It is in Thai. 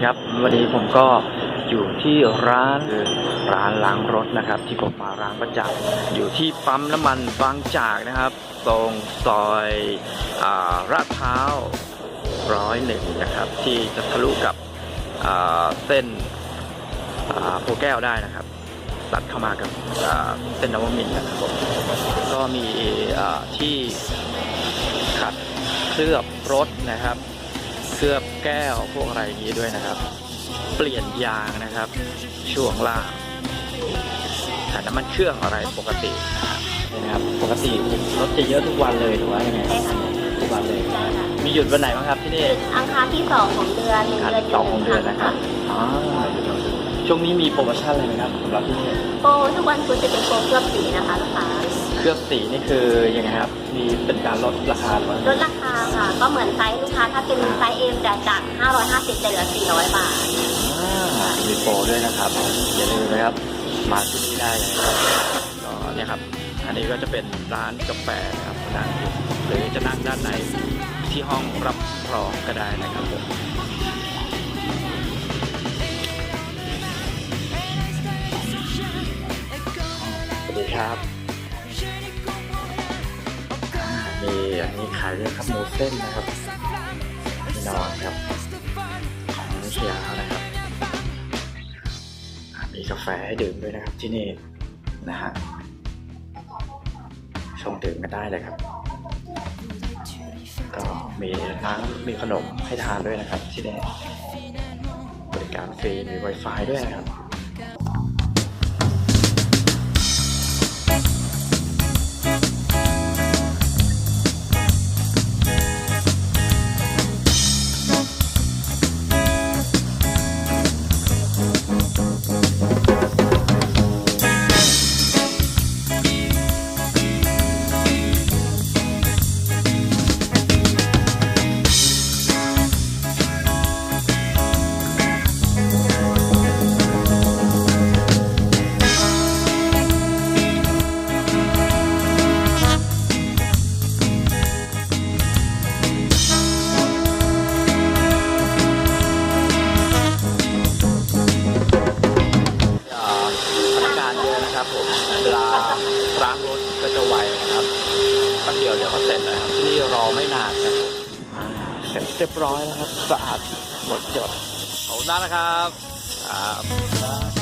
ดีครับ วันนี้ผมก็อยู่ที่ร้านร้านล้างรถนะครับ ที่ผมมาล้างประจำอยู่ที่ปั๊มน้ำมันบางจากนะครับ ตรงซอยอาลาดพร้าวร้อยหนึ่งนะครับ ที่จะทะลุกับเส้นโพแก้วได้นะครับ ตัดเข้ามากับเส้นนวมินนะครับผมก็มีที่ขัดเคลือบรถนะครับ เคลือบแก้วพวกอะไรอย่างนี้ด้วยนะครับ เปลี่ยนยางนะครับ ช่วงล่างแต่น้ำมันเครื่องอะไรปกตินี่นะครับปกติรถจะเยอะทุกวันเลยหรือว่ายังไงใช่ค่ะทุกวันเลยใช่ค่ะมีหยุดวันไหนบ้างครับที่นี่อังคารที่สองของเดือนหนึ่งอันเดือนสองของเดือนนะครับอ๋อช่วงนี้มีโปรโมชั่นอะไรไหมครับสำหรับที่นี่โปรทุกวันพุธจะเป็นโปรเคลือบสีนะคะลูกค้า เคลือบสีนี่คือยังไงครับมีเป็นการลดราคาหรือว่าลดราคาค่ะ ก็เหมือนไซส์ลูกค้าถ้าเป็นไซส์เอ็มจะจาก 550จะเหลือ 400 บาท อ่ามีโปรด้วยนะครับอย่าลืมนะครับมาที่นี่ได้เลยครับก็เนี่ยครับอันนี้ก็จะเป็นร้านกาแฟนะครับนั่งอยู่หรือจะนั่งด้านในที่ห้องรับรองก็ได้นะครับผม สวัสดีครับ มีอันนี้ขายด้วยครับหมูเส้นนะครับพี่นอนครับ ของเชียร์นะครับมีกาแฟให้ดื่มด้วยนะครับที่นี่นะฮะชงดื่มกันได้เลยครับ ก็มีน้ำมีขนมให้ทานด้วยนะครับ ที่นี่บริการฟรีมี Wi-Fi ด้วยนะครับ ผมเวลาล้างรถก็จะไวนะครับแป๊บเดียวเดี๋ยวก็เสร็จแล้วครับที่นี่รอไม่นานครับเสร็จเรียบร้อยแล้วครับสะอาดหมดจดขอบคุณมากนะครับครับ